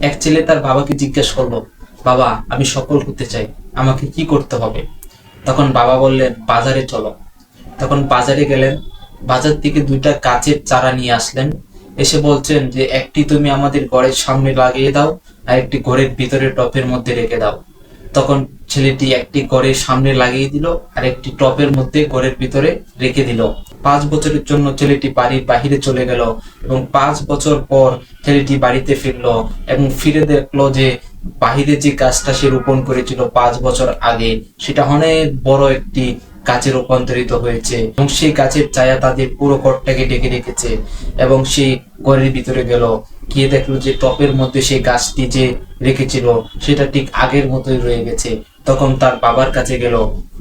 এক ছেলে তার বাবাকে জিজ্ঞেস করল, বাবা, আমি সফল হতে চাই, আমাকে কি করতে হবে? তখন বাবা বললেন, বাজারে চলো। তখন বাজারে গেলেন, বাজার থেকে দুইটা কাচের চারা নিয়ে আসলেন। এসে বলছেন যে, একটি তুমি আমাদের ঘরের সামনে লাগিয়ে দাও, আর একটি ঘরের ভিতরে টপের মধ্যে রেখে দাও। তখন ছেলেটি একটি ঘরের সামনে লাগিয়ে দিল আর একটি টপের মধ্যে ঘরের ভিতরে রেখে দিল। পাঁচ বছরের জন্য ছেলেটি বাড়ির বাহিরে চলে গেল এবং পাঁচ বছর পর ছেলেটি বাড়িতে ফিরলো এবং ফিরে দেখল যে বাহিরে যে গাছটা সে রোপণ করেছিল পাঁচ বছর আগে, সেটা অনেক বড় একটি গাছে রূপান্তরিত হয়েছে এবং সেই গাছের ছায়া তাদের পুরো ঘরটাকে ডেকে রেখেছে এবং সেই ঘরের ভিতরে গেল। গিয়ে দেখল যে টপের মধ্যে সেই গাছটি যে রেখেছিল, সেটা ঠিক আগের মতোই রয়ে গেছে। তখন তার বাবার কাছে গেল,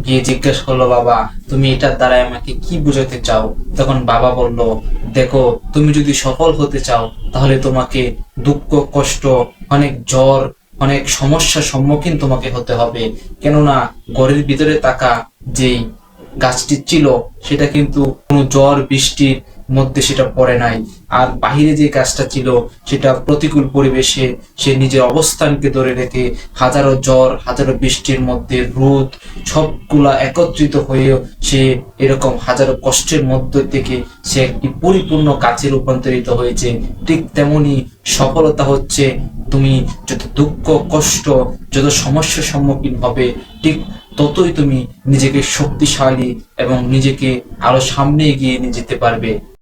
গিয়ে জিজ্ঞেস করল, বাবা, তুমি এটার দ্বারা আমাকে কি বোঝাতে চাও? তখন বাবা বলল, দেখো, তুমি যদি সফল হতে চাও, তাহলে তোমাকে দুঃখ, কষ্ট, অনেক জ্বর, অনেক সমস্যার সম্মুখীন তোমাকে হতে হবে। কেননা ঘরের ভিতরে থাকা যেই গাছটি ছিল, সেটা কিন্তু কোনো জ্বর, বৃষ্টির মধ্যে সেটা পড়ে নাই। আর বাহিরে যে গাছটা ছিল, সেটা প্রতিকূল পরিবেশে সে নিজের অবস্থানকে ধরে রেখে হাজারো জ্বর, হাজারো বৃষ্টির মধ্যে রোদ, সবগুলা একত্রিত হয়েও সে এরকম হাজারো কষ্টের মধ্য থেকে সে একটি পরিপূর্ণ গাছে রূপান্তরিত হয়েছে। ঠিক তেমনি সফলতা হচ্ছে তুমি যত দুঃখ, কষ্ট, যত সমস্যার সম্মুখীন হবে, ঠিক ততই তুমি নিজেকে শক্তিশালী এবং নিজেকে আরও সামনে এগিয়ে নিয়ে যেতে পারবে।